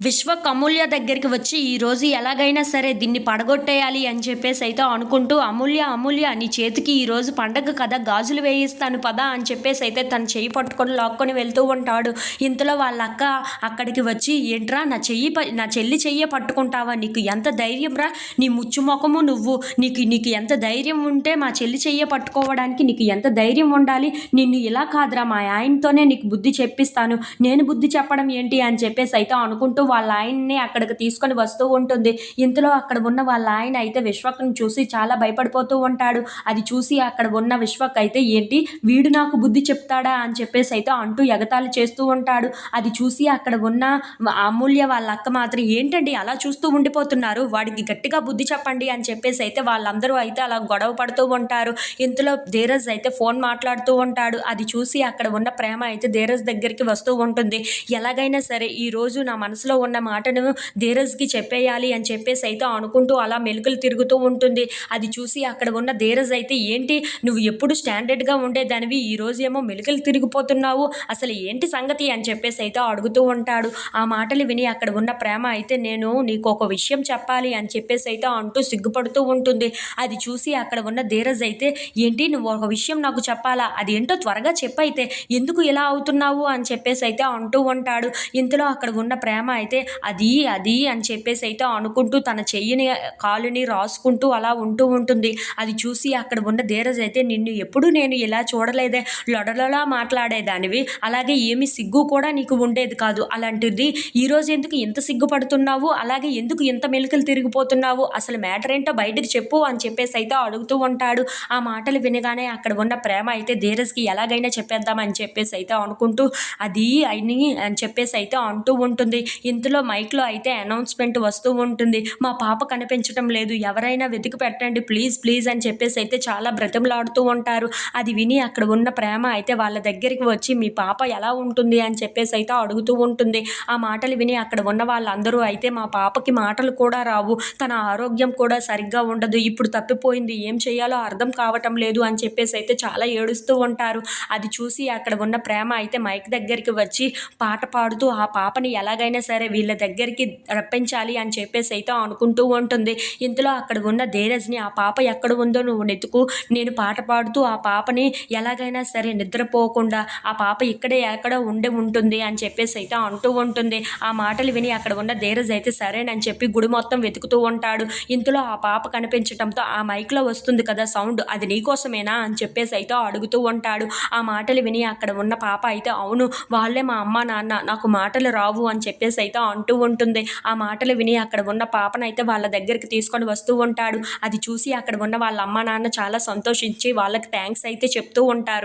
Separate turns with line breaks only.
విశ్వక్ అమూల్య దగ్గరికి వచ్చి ఈరోజు ఎలాగైనా సరే దీన్ని పడగొట్టేయాలి అని చెప్పేసి అయితే అనుకుంటూ అమూల్య అమూల్య నీ చేతికి ఈరోజు పండగ కదా గాజులు వేయిస్తాను పదా అని చెప్పేసి అయితే తన చెయ్యి పట్టుకొని లాక్కొని వెళ్తూ ఉంటాడు. ఇంతలో వాళ్ళ అక్క అక్కడికి వచ్చి ఏంట్రా నా చెయ్యి నా చెల్లి చెయ్యి పట్టుకుంటావా? నీకు ఎంత ధైర్యం రా? నీ ముచ్చు ముఖము నువ్వు. నీకు నీకు ఎంత ధైర్యం ఉంటే మా చెల్లి చెయ్యి పట్టుకోవడానికి నీకు ఎంత ధైర్యం ఉండాలి? నిన్ను ఇలా కాదురా మా ఆయనతోనే నీకు బుద్ధి చెప్పిస్తాను. నేను బుద్ధి చెప్పడం ఏంటి? అని చెప్పేసి అయితే అనుకుంటూ వాళ్ళ ఆయన్ని అక్కడికి తీసుకొని వస్తూ ఉంటుంది. ఇంతలో అక్కడ ఉన్న వాళ్ళ ఆయన అయితే విశ్వక్ని చూసి చాలా భయపడిపోతూ ఉంటాడు. అది చూసి అక్కడ ఉన్న విశ్వక్ అయితే ఏంటి? వీడు నాకు బుద్ధి చెప్తాడా? అని చెప్పేసి అయితే అంటూ ఎగతాళి చేస్తూ ఉంటాడు. అది చూసి అక్కడ ఉన్న అమూల్య వాళ్ళ అక్క మాత్రం ఏంటండి అలా చూస్తూ ఉండిపోతున్నారు? వాడికి గట్టిగా బుద్ధి చెప్పండి అని చెప్పేసి అయితే వాళ్ళందరూ అయితే అలా గొడవ పడుతూ ఉంటారు. ఇంతలో ధీరజ్ అయితే ఫోన్ మాట్లాడుతూ ఉంటాడు. అది చూసి అక్కడ ఉన్న ప్రేమ అయితే ధీరజ్ దగ్గరికి వస్తూ ఉంటుంది. ఎలాగైనా సరే ఈ రోజు నా మనసులో ఉన్న మాటను ధీరజ్కి చెప్పేయాలి అని చెప్పేసి అయితే అనుకుంటూ అలా మెలుకులు తిరుగుతూ ఉంటుంది. అది చూసి అక్కడ ఉన్న ధీరజ్ అయితే ఏంటి? నువ్వు ఎప్పుడు స్టాండర్డ్గా ఉండేదానివి ఈరోజు ఏమో మెలుకలు తిరిగిపోతున్నావు. అసలు ఏంటి సంగతి? అని చెప్పేసి అయితే అడుగుతూ ఉంటాడు. ఆ మాటలు విని అక్కడ ఉన్న ప్రేమ అయితే నేను నీకు ఒక విషయం చెప్పాలి అని చెప్పేసి అయితే అంటూ సిగ్గుపడుతూ ఉంటుంది. అది చూసి అక్కడ ఉన్న ధీరజ్ అయితే ఏంటి? నువ్వు ఒక విషయం నాకు చెప్పాలా? అది ఏంటో త్వరగా చెప్పైతే ఎందుకు ఇలా అవుతున్నావు? అని చెప్పేసి అయితే అంటూ ఉంటాడు. ఇంతలో అక్కడ ఉన్న ప్రేమ అయితే అయితే అది అది అని చెప్పేసి అయితే అనుకుంటూ తన చెయ్యిని కాలుని రాసుకుంటూ అలా ఉంటూ ఉంటుంది. అది చూసి అక్కడ ఉన్న ధీరజ్ అయితే నిన్ను ఎప్పుడు నేను ఇలా చూడలేదే లొడలలా మాట్లాడేదానివి. అలాగే ఏమి సిగ్గు కూడా నీకు ఉండేది కాదు. అలాంటిది ఈరోజు ఎందుకు ఇంత సిగ్గుపడుతున్నావు అలాగే ఎందుకు ఇంత మెలికలు తిరిగిపోతున్నావు? అసలు మ్యాటర్ ఏంటో బయటకు చెప్పు అని చెప్పేసి అయితే అడుగుతూ ఉంటాడు. ఆ మాటలు వినగానే అక్కడ ఉన్న ప్రేమ అయితే ధీరజ్కి ఎలాగైనా చెప్పేద్దామని చెప్పేసి అయితే అనుకుంటూ అది అని అని చెప్పేసి అయితే అంటూ ఉంటుంది. ఇంతలో మైక్లో అయితే అనౌన్స్మెంట్ వస్తూ ఉంటుంది. మా పాప కనిపించడం లేదు. ఎవరైనా వెతికి పెట్టండి. ప్లీజ్ ప్లీజ్ అని చెప్పేసి అయితే చాలా బ్రతిమలాడుతూ ఉంటారు. అది విని అక్కడ ఉన్న ప్రేమ అయితే వాళ్ళ దగ్గరికి వచ్చి మీ పాప ఎలా ఉంటుంది? అని చెప్పేసి అయితే అడుగుతూ ఉంటుంది. ఆ మాటలు విని అక్కడ ఉన్న వాళ్ళందరూ అయితే మా పాపకి మాటలు కూడా రావు. తన ఆరోగ్యం కూడా సరిగ్గా ఉండదు. ఇప్పుడు తప్పిపోయింది. ఏం చేయాలో అర్థం కావటం లేదు. అని చెప్పేసి అయితే చాలా ఏడుస్తూ ఉంటారు. అది చూసి అక్కడ ఉన్న ప్రేమ అయితే మైక్ దగ్గరికి వచ్చి పాట పాడుతూ ఆ పాపని ఎలాగైనా సరే సరే వీళ్ళ దగ్గరికి రప్పించాలి అని చెప్పేసి అయితే అనుకుంటూ ఉంటుంది. ఇంతలో అక్కడ ఉన్న ధీరజ్ని ఆ పాప ఎక్కడ ఉందో నువ్వు నెతుకు నేను పాట పాడుతూ ఆ పాపని ఎలాగైనా సరే నిద్రపోకుండా ఆ పాప ఇక్కడే ఎక్కడ ఉండి ఉంటుంది అని చెప్పేసి అయితే అంటూ ఉంటుంది. ఆ మాటలు విని అక్కడ ఉన్న ధీరజ్ అయితే సరేనని చెప్పి గుడి మొత్తం వెతుకుతూ ఉంటాడు. ఇంతలో ఆ పాప కనిపించడంతో ఆ మైక్లో వస్తుంది కదా సౌండ్ అది నీకోసమేనా అని చెప్పేసి అయితే అడుగుతూ ఉంటాడు. ఆ మాటలు విని అక్కడ ఉన్న పాప అయితే అవును వాళ్ళే మా అమ్మ నాన్న నాకు మాటలు రావు అని చెప్పేసి అయితే అంటూ ఉంటుంది ఆ మాటలు విని అక్కడ ఉన్న పాపనైతే వాళ్ళ దగ్గరికి తీసుకొని వస్తూ ఉంటాడు. అది చూసి అక్కడ ఉన్న వాళ్ళ అమ్మ నాన్న చాలా సంతోషించి వాళ్ళకి థ్యాంక్స్ అయితే చెప్తూ ఉంటారు.